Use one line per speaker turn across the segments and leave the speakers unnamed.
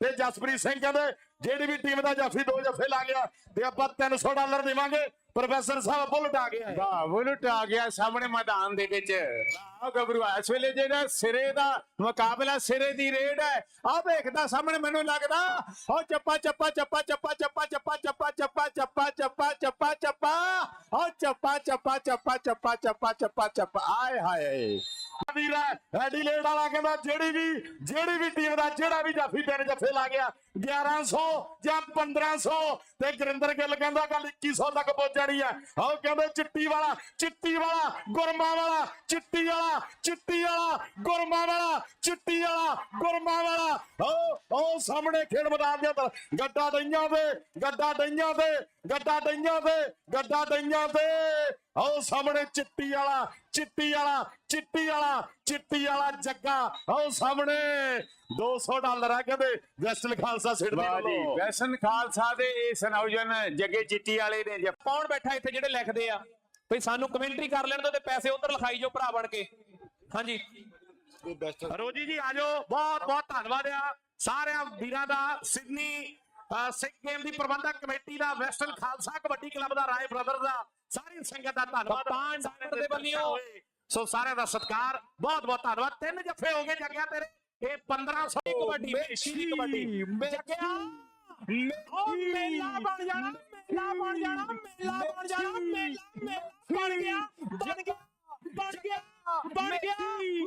ਤੇ ਜਸਪ੍ਰੀਤ ਸਿੰਘ ਕਹਿੰਦੇ ਜਿਹੜੀ ਵੀ ਟੀਮ ਦਾ ਜਾਫੀ ਦੋ ਜਫੇ ਲਾ ਗਿਆ ਤੇ ਆਪਾਂ 300 ਡਾਲਰ ਦੇਵਾਂਗੇ ਪ੍ਰੋਫੈਸਰ ਸਾਹਿਬ ਬੁਲਟ ਆ ਗਿਆ
ਵਾਹ ਬੁਲਟ ਆ ਗਿਆ ਸਾਹਮਣੇ ਮੈਦਾਨ ਦੇ ਵਿੱਚ ਆ ਗੱਭਰੂ ਇਸ ਵੇਲੇ ਜਿਹੜਾ ਸਿਰੇ ਦਾ ਮੁਕਾਬਲਾ ਸਿਰੇ ਦੀ ਰੇਡ ਹੈ ਆ ਵੇਖਦਾ ਸਾਹਮਣੇ ਮੈਨੂੰ ਲੱਗਦਾ ਉਹ ਚੱਪਾ ਚੱਪਾ ਚੱਪਾ ਚੱਪਾ ਚੱਪਾ ਚੱਪਾ ਚੱਪਾ ਚੱਪਾ ਚੱਪਾ ਚੱਪਾ ਚੱਪਾ ਚੱਪਾ ਉਹ ਚੱਪਾ ਚੱਪਾ ਚੱਪਾ ਚੱਪਾ ਚੱਪਾ ਚੱਪਾ ਚੱਪਾ ਆਏ ਹਾਏ
ਵੀਰ ਐਡੀਲੇਡ ਵਾਲਾ ਕਹਿੰਦਾ, ਜਿਹੜੀ ਵੀ ਜਿਹੜੀ ਵੀ ਟੀਮ ਦਾ ਜਿਹੜਾ ਵੀ ਜਾਫੀ ਤਿੰਨ ਜਫੇ ਲਾ ਗਿਆ 1100 ਜਾਂ 1500 ਤੇ ਗੁਰਿੰਦਰ ਗਿੱਲ ਕਹਿੰਦਾ ਗੱਲ 2100 ਤੱਕ ਪਹੁੰਚ ਜਾਣੀ ਹੈ ਆਹ ਕਹਿੰਦੇ ਚਿੱਟੀ ਵਾਲਾ ਚਿੱਟੀ ਵਾਲਾ, ਗੁਰਮਾ ਵਾਲਾ, ਚਿੱਟੀ ਵਾਲਾ ਚਿੱਟੀ ਵਾਲਾ, ਗੁਰਮਾ ਵਾਲਾ, ਚਿੱਟੀ ਵਾਲਾ, ਗੁਰਮਾ ਵਾਲਾ। ਉਹ ਉਹ ਸਾਹਮਣੇ ਖੇਡ ਮੈਦਾਨ ਦੇ ਅੰਦਰ ਗੱਡਾ ਡਈਆਂ ਦੇ, ਗੱਡਾ ਡਈਆਂ ਦੇ, ਗੱਡਾ ਡਈਆਂ ਦੇ, ਗੱਡਾ ਡਈਆਂ ਦੇ। ਆਹ ਸਾਹਮਣੇ ਚਿੱਟੀ ਵਾਲਾ ਚਿੱਟੀ ਵਾਲਾ ਚਿੱਟੀ ਵਾਲਾ ਚਿੱਟੀ ਵਾਲਾ ਜੱਗਾ। ਆਹ ਸਾਹਮਣੇ 200 ਡਾਲਰ ਆ ਕਹਿੰਦੇ, ਵੈਸਟਲ ਖਾਲਸਾ ਸਿੱਟ ਦੇ
ਵਾਹ ਜੀ
ਵੱਲੋਂ।
ਵੈਸਨ ਖਾਲਸਾ ਦੇ ਇਸ ਨੌਜਵਾਨ ਜੱਗੇ ਚਿੱਟੀ ਵਾਲੇ ਨੇ ਜ-
ਕੌਣ ਬੈਠਾ ਇੱਥੇ ਜਿਹੜੇ ਲਿਖਦੇ ਆ? ਭਈ ਸਾਨੂੰ ਕਮੈਂਟਰੀ ਕਰ ਲੈਣ ਦਿਓ ਤੇ ਪੈਸੇ ਉਧਰ ਲਿਖਾਈ ਜੋ ਭਰਾ ਬਣ ਕੇ। ਹਾਂਜੀ।
ਰੋਜੀ ਜੀ ਆਜੋ ਬਹੁਤ ਬਹੁਤ ਧੰਨਵਾਦ ਆ। ਸਾਰਿਆਂ ਵੀਰਾਂ ਦਾ ਸਿਡਨੀ ਸਿੱਖ ਗੇਮ ਦੀ ਪ੍ਰਬੰਧਕ ਕਮੇਟੀ ਦਾ ਵੈਸਟਰਨ ਖਾਲਸਾ ਕਬੱਡੀ ਕਲੱਬ ਦਾ ਰਾਏ ਬ੍ਰਦਰ ਦਾ ਸਾਰੀ ਸੰਗਤ ਦਾ ਧੰਨਵਾਦ।
ਕਪਤਾਨ ਡਾਕਟਰ ਦੇ ਵੱਲੋਂ।
ਸੋ ਸਾਰਿਆਂ ਦਾ ਸਤਿਕਾਰ। ਬਹੁਤ ਬਹੁਤ ਧੰਨਵਾਦ। ਤਿੰਨ ਜੱਫੇ ਹੋ ਗਏ ਜੱਗਿਆ ਤੇਰੇ। ਇਹ 1500
ਦੀ ਕਬੱਡੀ ਮੇਸ਼ੀ ਦੀ ਕਬੱਡੀ। ਜੱਗਿਆ ਉਹ ਮੇਲਾ ਬਣ ਜਾਣਾ ਮੇਲਾ ਬਣ ਜਾਣਾ ਮੇਲਾ ਬਣ ਜਾਣਾ ਮੇਲਾ ਮੇਲਾ ਬਣ ਗਿਆ ਬਣ ਗਿਆ ਬਣ ਗਿਆ ਬਣ ਗਿਆ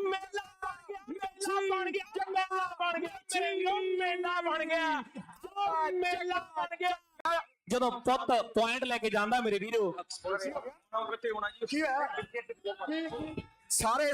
ਮੇਲਾ ਬਣ ਗਿਆ ਮੇਲਾ ਬਣ ਗਿਆ ਮੇਲਾ ਬਣ ਗਿਆ ਮੇਰੇ ਵੀਰੋ ਮੇਲਾ ਬਣ ਗਿਆ ਉਹ ਮੇਲਾ ਬਣ ਗਿਆ। ਜਦੋਂ ਪੁੱਤ ਪੁਆਇੰਟ ਲੈ ਕੇ ਜਾਂਦਾ ਮੇਰੇ ਵੀਰੋ।
ਸਾਰੇ